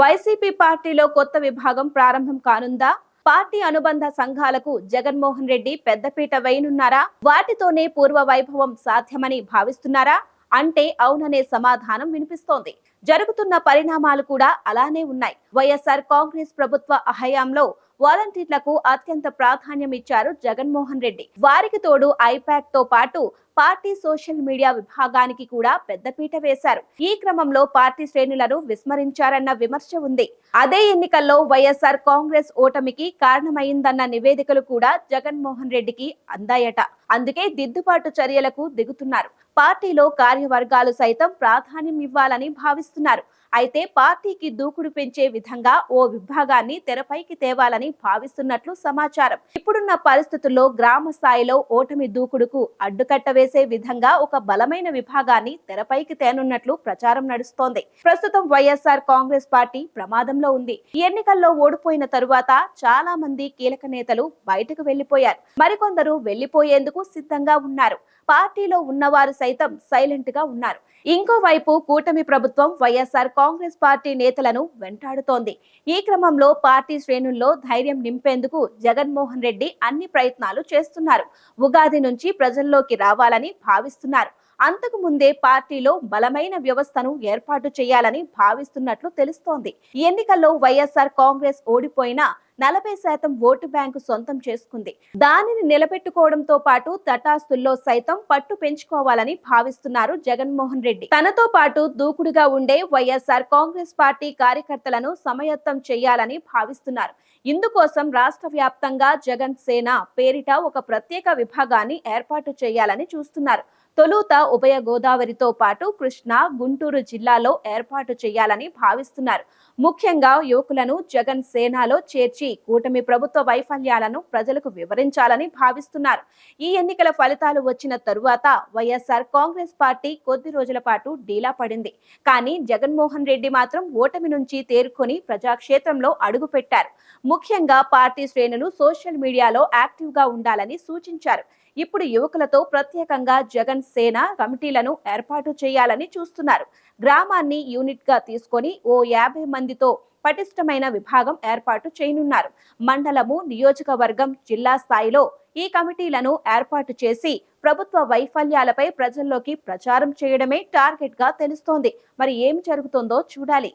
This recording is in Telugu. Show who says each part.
Speaker 1: వైసీపీ పార్టీలో కొత్త విభాగం ప్రారంభం కానుందా? పార్టీ అనుబంధ సంఘాలకు జగన్మోహన్ రెడ్డి పెద్దపీట వేయనున్నారా? వాటితోనే పూర్వ వైభవం సాధ్యమని భావిస్తున్నారా? అంటే అవుననే సమాధానం వినిపిస్తోంది. జరుగుతున్న పరిణామాలు కూడా అలానే ఉన్నాయి. వైఎస్ఆర్ కాంగ్రెస్ ప్రభుత్వ హయాంలో వాలంటీర్లకు అత్యంత ప్రాధాన్యం ఇచ్చారు జగన్మోహన్ రెడ్డి. వారికి తోడు ఐపాక్తో పాటు పార్టీ సోషల్ మీడియా విభాగానికి కూడా పెద్దపీట వేశారు. ఈ క్రమంలో పార్టీ శ్రేణులను విస్మరించారన్న విమర్శ ఉంది. అదే ఎన్నికల్లో వైఎస్ఆర్ కాంగ్రెస్ ఓటమికి కారణమైందన్న నివేదికలు కూడా జగన్మోహన్ రెడ్డికి అందాయట. అందుకే దిద్దుబాటు చర్యలకు దిగుతున్నారు. పార్టీలో కార్యవర్గాలు సైతం ప్రాధాన్యం ఇవ్వాలని భావిస్తున్నారు. అయితే పార్టీకి దూకుడు పెంచే విధంగా ఓ విభాగాన్ని తెరపైకి తేవాలని భావిస్తున్నట్లు సమాచారం. ఇప్పుడున్న పరిస్థితుల్లో గ్రామ స్థాయిలో ఓటమి దూకుడుకు అడ్డుకట్ట చేసే విధంగా ఒక బలమైన విభాగాన్ని తెరపైకి తేనున్నట్లు ప్రచారం నడుస్తోంది. ప్రస్తుతం వైఎస్ఆర్ కాంగ్రెస్ పార్టీ ప్రమాదంలో ఉంది. ఈ ఎన్నికల్లో ఓడిపోయిన తరువాత చాలా మంది కీలక నేతలు బయటకు వెళ్ళిపోయారు మరికొందరు వెళ్ళిపోయేందుకు సిద్ధంగా ఉన్నారు. పార్టీలో ఉన్నవారు సైతం సైలెంట్గా ఉన్నారు ఇంకోవైపు కూటమి ప్రభుత్వం వైఎస్ఆర్ కాంగ్రెస్ పార్టీ నేతలను వెంటాడుతోంది. ఈ క్రమంలో పార్టీ శ్రేణుల్లో ధైర్యం నింపేందుకు జగన్మోహన్ రెడ్డి అన్ని ప్రయత్నాలు చేస్తున్నారు. ఉగాది నుంచి ప్రజల్లోకి రావాలని భావిస్తున్నారు. అంతకు ముందే పార్టీలో బలమైన వ్యవస్థను ఏర్పాటు చేయాలని భావిస్తున్నట్లు తెలుస్తోంది. ఎన్నికల్లో వైఎస్ఆర్ కాంగ్రెస్ ఓడిపోయినా నలభై శాతం ఓటు బ్యాంకు సొంతం చేసుకుంది. దానిని నిలబెట్టుకోవడంతో పాటు తటాస్తుల్లో సైతం పట్టు పెంచుకోవాలని భావిస్తున్నారు జగన్మోహన్ రెడ్డి. తనతో పాటు దూకుడుగా ఉండే వైఎస్ఆర్ కాంగ్రెస్ పార్టీ కార్యకర్తలను సమయత్తం చేయాలని భావిస్తున్నారు. ఇందుకోసం రాష్ట్ర వ్యాప్తంగా జగన్ సేన పేరిట ఒక ప్రత్యేక విభాగాన్ని ఏర్పాటు చేయాలని చూస్తున్నారు. తొలుత ఉభయ గోదావరితో పాటు కృష్ణా గుంటూరు జిల్లాలో ఏర్పాటు చేయాలని భావిస్తున్నారు. ముఖ్యంగా యువకులను జగన్ సేనాలో చేర్చి కూటమి ప్రభుత్వ వైఫల్యాలను ప్రజలకు వివరించాలని భావిస్తున్నారు. ఈ ఎన్నికల ఫలితాలు వచ్చిన తరువాత వైఎస్ఆర్ కాంగ్రెస్ పార్టీ కొద్ది రోజుల పాటు డీలా పడింది. కానీ జగన్మోహన్ రెడ్డి మాత్రం ఓటమి నుంచి తేరుకొని ప్రజాక్షేత్రంలో అడుగుపెట్టారు ముఖ్యంగా పార్టీ శ్రేణులు సోషల్ మీడియాలో యాక్టివ్గా ఉండాలని సూచించారు. ఇప్పుడు యువకులతో ప్రత్యేకంగా జగన్ సేన కమిటీలను ఏర్పాటు చేయాలని చూస్తున్నారు. గ్రామాన్ని యూనిట్గా తీసుకొని ఓ యాభై మందితో పటిష్టమైన విభాగం ఏర్పాటు చేయనున్నారు. మండలము నియోజకవర్గం జిల్లా స్థాయిలో ఈ కమిటీలను ఏర్పాటు చేసి ప్రభుత్వ వైఫల్యాలపై ప్రజల్లోకి ప్రచారం చేయడమే టార్గెట్గా తెలుస్తోంది. మరి ఏం జరుగుతుందో చూడాలి.